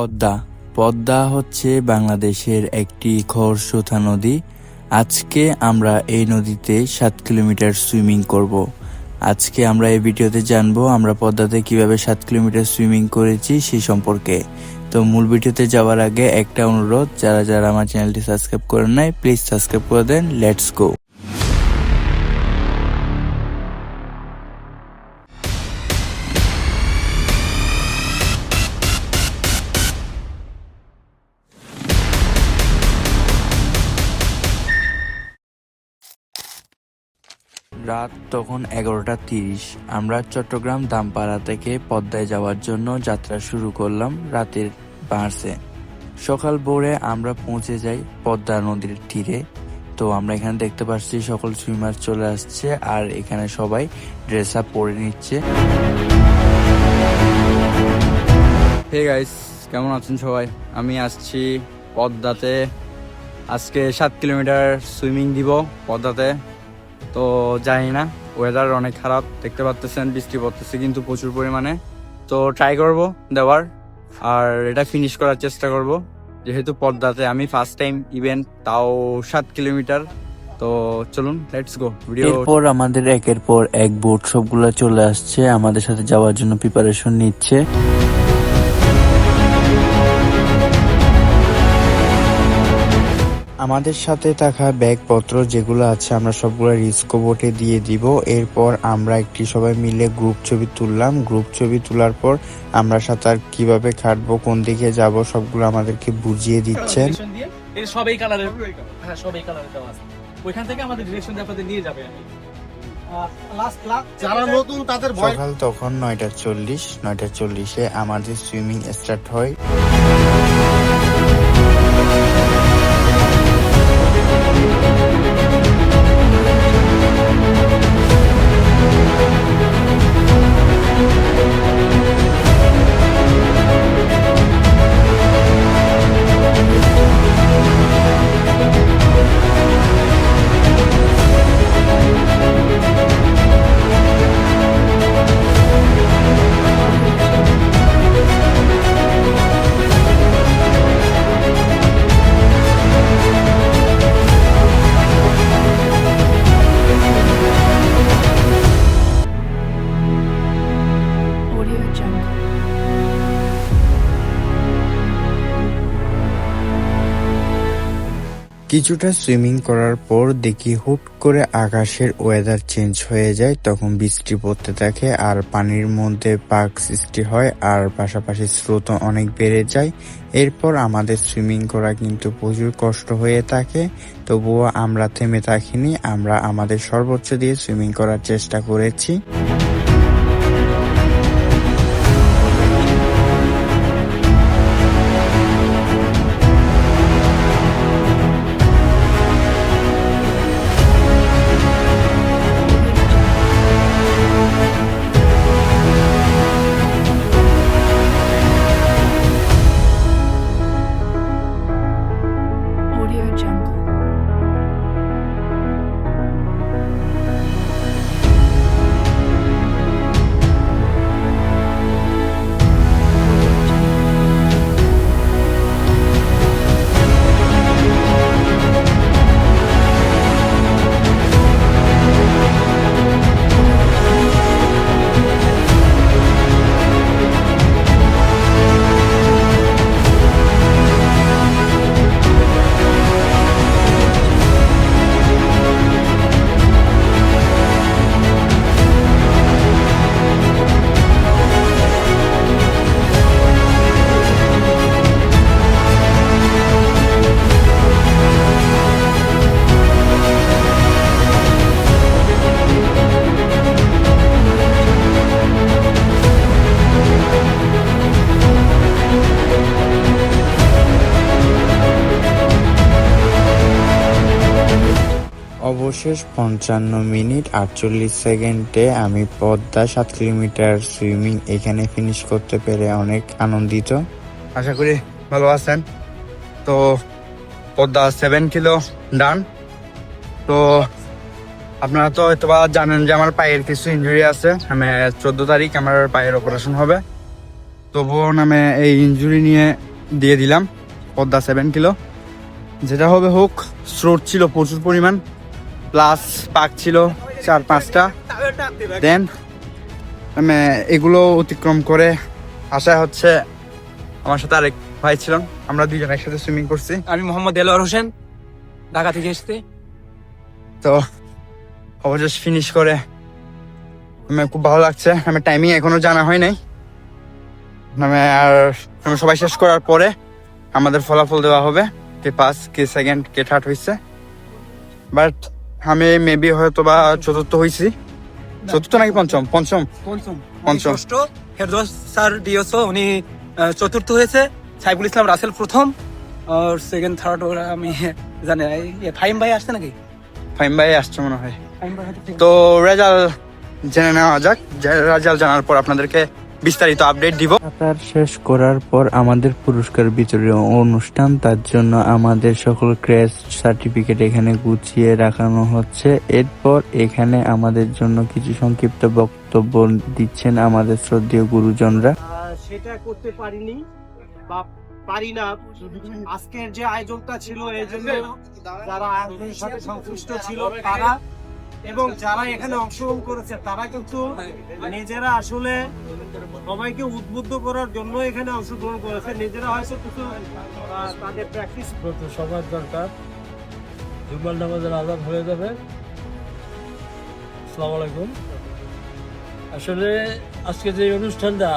পদ্মা। পদ্মা হচ্ছে বাংলাদেশের একটি খরস্রোতা নদী। আজকে আমরা এই নদীতে সাত কিলোমিটার সুইমিং করব। আজকে আমরা এই ভিডিওতে জানব আমরা পদ্মাতে কীভাবে সাত কিলোমিটার সুইমিং করেছি সে সম্পর্কে। তো মূল ভিডিওতে যাওয়ার আগে একটা অনুরোধ, যারা যারা আমার চ্যানেলটি সাবস্ক্রাইব করেন নাই প্লিজ সাবস্ক্রাইব করে দেন লেটস গো রাত তখন এগারোটা তিরিশ। আমরা চট্টগ্রাম দামপাড়া থেকে পদ্মায় যাওয়ার জন্য যাত্রা শুরু করলাম রাতের বাসে সকাল ভোরে আমরা পৌঁছে যাই পদ্মা নদীর তীরে। তো আমরা এখানে দেখতে পাচ্ছি সকল সুইমার চলে আসছে আর এখানে সবাই ড্রেস আপ পরে নিচ্ছে। হে গাইস কেমন আছেন সবাই? আমি আসছি পদ্মাতে। আজকে সাত কিলোমিটার সুইমিং দিব পদ্মাতে। তো জানি না ওয়েদার অনেক খারাপ, দেখতে পাচ্তেছেন, বৃষ্টি পড়তেছে কিন্তু প্রচুর পরিমাণে। তো ট্রাই করব দেওয়ার, আর এটা ফিনিশ করার চেষ্টা করব। যেহেতু পদ্মাতে আমি ফার্স্ট টাইম ইভেন্ট তাও সাত কিলোমিটার তো চলুন লেটস গো ভিডিও এরপর আমাদের একের পর এক বোট সবগুলো চলে আসছে। আমাদের সাথে যাওয়ার জন্য প্রিপারেশন নিচ্ছে। আমাদের সাথে থাকা ব্যাগপত্র যেগুলো আছে আমরা সবগুলো রিস্কো বোটে দিয়ে দিব। এরপর আমরা একটি সবাই মিলে গ্রুপ ছবি তুললাম। গ্রুপ ছবি তোলার পর আমরা সাঁতার কীভাবে কাটবো কোন দিকে যাব সবগুলো আমাদেরকে বুঝিয়ে দিচ্ছেন। এর সব এই কালারের হ্যাঁ সব এই কালারের দেওয়া আছে। ওইখান থেকে আমাদের ডিরেকশন আপনাদের নিয়ে যাবে আমি। লাস্ট লাস্ট যারা নতুন তাদের সকাল তখন নয়টা চল্লিশ নয়টা চল্লিশে আমাদের সুইমিং স্টার্ট হয়। কিছুটা সুইমিং করার পর দেখি হুট করে আকাশের ওয়েদার চেঞ্জ হয়ে যায়, তখন বৃষ্টি পড়তে থাকে আর পানির মধ্যে পাক সৃষ্টি হয় আর পাশাপাশি স্রোত অনেক বেড়ে যায়। এরপর আমাদের সুইমিং করা কিন্তু প্রচুর কষ্ট হয়ে থাকে, তবুও আমরা থেমে থাকিনি, আমরা আমাদের সর্বোচ্চ দিয়ে সুইমিং করার চেষ্টা করেছি। অবশেষ পঞ্চান্ন মিনিট আটচল্লিশ সেকেন্ডে আমি পদ্মা সাত কিলোমিটার সুইমিং এখানে ফিনিশ করতে পেরে অনেক আনন্দিত। আশা করি ভালো আছেন। তো পদ্মা সেভেন কিলো ডান। তো আপনারা তো হয়তো জানেন যে আমার পায়ের কিছু ইঞ্জুরি আছে। আমি চোদ্দ তারিখ আমার পায়ের অপারেশন হবে। তবুও নামে এই ইঞ্জুরি নিয়ে দিয়ে দিলাম পদ্মা সেভেন কিলো। যেটা হবে হোক, স্রোত ছিল প্রচুর পরিমাণ। প্লাস পাক ছিল চার পাঁচটা। দেন আমি এগুলো অতিক্রম করে আশা হচ্ছে আমার সাথে আরেক ভাই ছিলেন আমরা দুজন একসাথে সুইমিং করছি। আমি মোহাম্মদ এলোয়ার হোসেন ঢাকা থেকে এসেছি। তো অবশেষ ফিনিশ করে আমি খুব ভালো লাগছে। আমি টাইমিং এখনও জানা হয় নাই। আমি আর আমি সবাই শেষ করার পরে আমাদের ফলাফল দেওয়া হবে। কে পাস কে সেকেন্ড কে থার্ড হয়েছে বাট আমি মেবি হয়তো বা চতুর্থ হয়েছি চতুর্থ নাকি পঞ্চম? পঞ্চম। পঞ্চম। ফেরদৌস স্যার ডিওসো উনি চতুর্থ হয়েছে। সাইফুল ইসলাম রাসেল প্রথম। আর সেকেন্ড থার্ড ওরা আমি জানি এই ফাহিম ভাই আসছে নাকি? ফাইম ভাই আসছে মনে হয়। তো রেজাল্ট জেনে নেওয়া যাক। রেজাল্ট জানার পর আপনাদেরকে বিস্তারিত আপডেট দিব। সাঁতার শেষ করার পর আমাদের পুরস্কার বিতরণ অনুষ্ঠান তার জন্য আমাদের সকল ক্রেস্ট সার্টিফিকেট এখানে গুছিয়ে রাখানো হচ্ছে। এরপর এখানে আমাদের জন্য কিছু সংক্ষিপ্ত বক্তব্য দিচ্ছেন আমাদের শ্রদ্ধেয় গুরুজনরা। সেটা করতে পারিনি বা পারি না। আজকের যে আয়োজনটা ছিল এই জন্য যারা আয়োজনের সাথে সংশ্লিষ্ট ছিল তারা এবং যারা এখানে অংশগ্রহণ করেছে, তারা কিন্তু নিজেরা আসলে সবাইকে উদ্বুদ্ধ করার জন্য এখানে অংশগ্রহণ করেছে। নিজেরা হয়তো কিছু তাদের প্র্যাকটিস সবার দরকার। জুম্মার নামাজের আজান হয়ে যাবে। আসসালামু আলাইকুম। আসলে আজকে যে অনুষ্ঠানটা